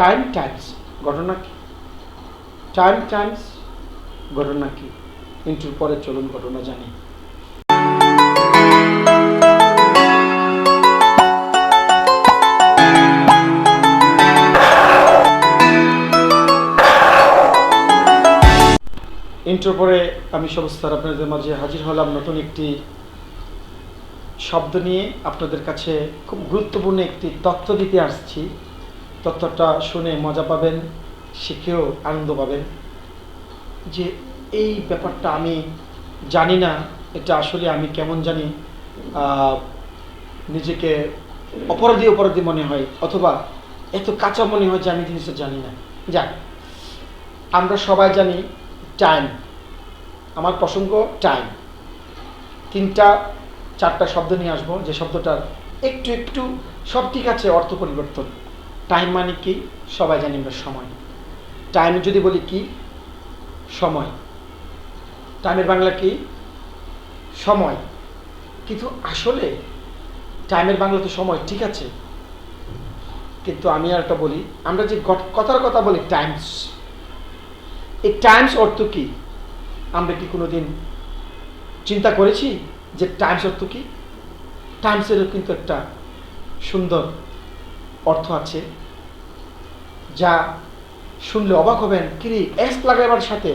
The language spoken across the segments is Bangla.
টাইম টাইমস ঘটনা কি? টাইম টাইমস ঘটনা কি? ইন্টুর পরে চলুন ঘটনা জানি। ইন্ট্রোর পরে আমি সমস্তার আপনাদের মাঝে হাজির হলাম নতুন একটি শব্দ নিয়ে। আপনাদের কাছে খুব গুরুত্বপূর্ণ একটি তথ্য দিতে আসছি। তথ্যটা শুনে মজা পাবেন, শিখেও আনন্দ পাবেন। যে এই ব্যাপারটা আমি জানি না, এটা আসলে আমি কেমন জানি নিজেকে অপরাধী অপরাধী মনে হয়, অথবা এত কাঁচা মনে হয় যে আমি জিনিসটা জানি না। যাক, আমরা সবাই জানি টাইম আমার প্রসঙ্গ টাইম তিনটা, চারটা শব্দ নিয়ে আসব, যে শব্দটার একটু একটু সব ঠিক আছে, অর্থ পরিবর্তন। টাইম মানে কি? সবাই জানি আমরা সময়। টাইম যদি বলি কি? সময়। টাইমের বাংলা কি? সময়। কিন্তু আসলে টাইমের বাংলা তো সময় ঠিক আছে। কিন্তু আমি আর একটা বলি, আমরা যে কথার কথা বলি টাইমস এই টাইমস অর্থ কি? আমরা কি কোনোদিন চিন্তা করেছি যে টাইমস অর্থ কি? টাইমসেরও কিন্তু একটা সুন্দর অর্থ আছে, যা শুনলে অবাক হবেন, কিরে এস লাগাইবার সাথে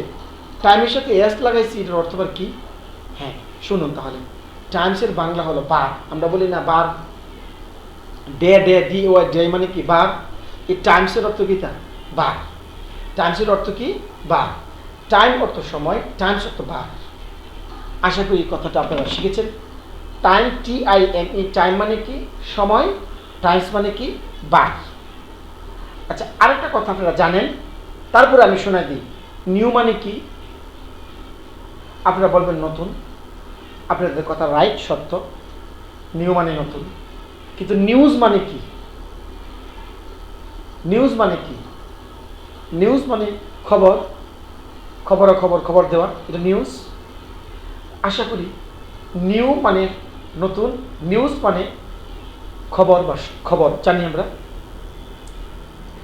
টাইমের সাথে এস লাগাইছি, এটার অর্থ আবার কি? হ্যাঁ শুনুন তাহলে। টাইমসের বাংলা হলো বার আমরা বলি না বার ডে ডে ডি ও ডে মানে কি? বার এই টাইমসের অর্থ কি তা? বার টাইমসের অর্থ কি? বার টাইম অর্থ সময় টাইমস অর্থ বার আশা করি কথাটা আপনারা শিখেছেন। Time T I M E time মানে কি? সময় টাইমস মানে কি? বার আচ্ছা আরেকটা কথা আপনারা জানেন, তারপরে আমি শোনাই দিই। নিউ মানে কি? আপনারা বলবেন নতুন। আপনাদের কথা রাইট সত্য। নিউ মানে নতুন। কিন্তু নিউজ মানে কি? নিউজ মানে কি? নিউজ মানে খবর। খবর খবর খবর দেওয়া। এটা নিউজ আশা করি নিউ মানে নতুন। নিউজ মানে খবর বা খবর জানি আমরা।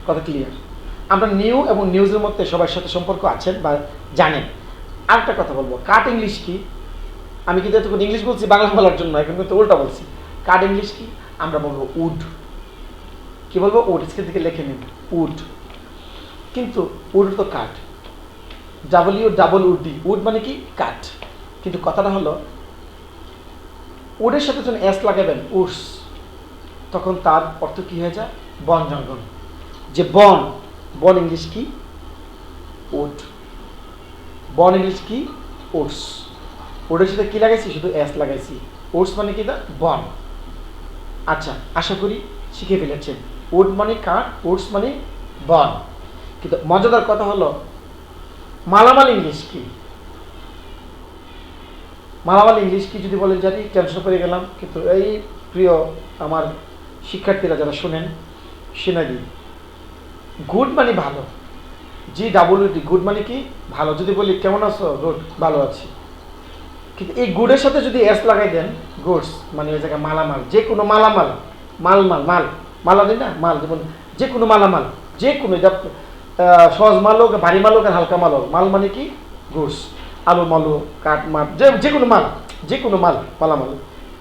কথা ক্লিয়ার আমরা নিউ এবং নিউজের মধ্যে সবার সাথে সম্পর্ক আছেন বা জানেন আরেকটা কথা বলব কাট ইংলিশ কি? আমি কিন্তু এতক্ষণ ইংলিশ বলছি, বাংলা বলার জন্য, এখন কিন্তু উল্টা বলছি। কাট ইংলিশ কি? আমরা বলব উড কি বলব? উড স্ক্রিন থেকে লিখে নিন উড কিন্তু উড তো কাঠ W double would D wood মানে কি? কাঠ কিন্তু কথাটা হলো উডের সাথে যখন এস লাগাবেন উডস তখন তার অর্থ কি হয়ে যায়? বন জঙ্গল। যে বন বন ইংলিশ কি? উড। বন ইংলিশ কি? উডস। উডের সাথে কি লাগাইছি? শুধু এস লাগাইছি। উডস মানে কি দা? বন। আচ্ছা আশা করি শিখে ফেলেছেন। উড মানে কাঠ উডস মানে বন। কিন্তু মজাদার কথা হলো, মালামাল ইংলিশ কি? মালামাল ইংলিশ কি যদি বলেন জানি, টেনশন করে গেলাম। কিন্তু এই প্রিয় আমার শিক্ষার্থীরা যারা শোনেন শুনে দিই গুড মানে ভালো। জি ডাবল ডি গুড মানে কি? ভালো। যদি বলি কেমন আছো? গুড ভালো আছি। কিন্তু এই গুডের সাথে যদি এস লাগাই দেন গুডস মানে ওই জায়গায় মালামাল যে কোনো মালামাল মালমাল মাল মাল আনি না? মাল যেমন যে কোনো মালামাল যে কোনো আহ, সহজ মাল হোক ভারী মাল হোক আর হালকা মাল হোক মাল মানে কি? গুডস আলু মালু কাঠ মাল যে যে কোনো মাল যে কোনো মাল মালামাল।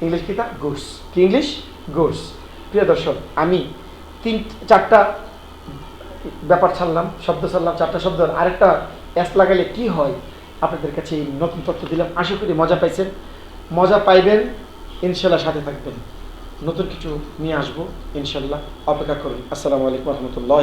ইংলিশ কি তা? গুডস কি ইংলিশ গুডস প্রিয় দর্শক, আমি তিন, চারটা ব্যাপার ছাড়লাম, শব্দ ছাড়লাম, চারটা শব্দ, আরেকটা অ্যাস লাগালে কি হয়? আপনাদের কাছে এই নতুন তথ্য দিলাম। আশা করি মজা পাইছেন। মজা পাইবেন, ইনশাল্লাহ সাথে থাকবেন। নতুন কিছু নিয়ে আসব, ইনশাল্লাহ। অপেক্ষা করুন। আসসালামু আলাইকুম রহমতুল্লাহ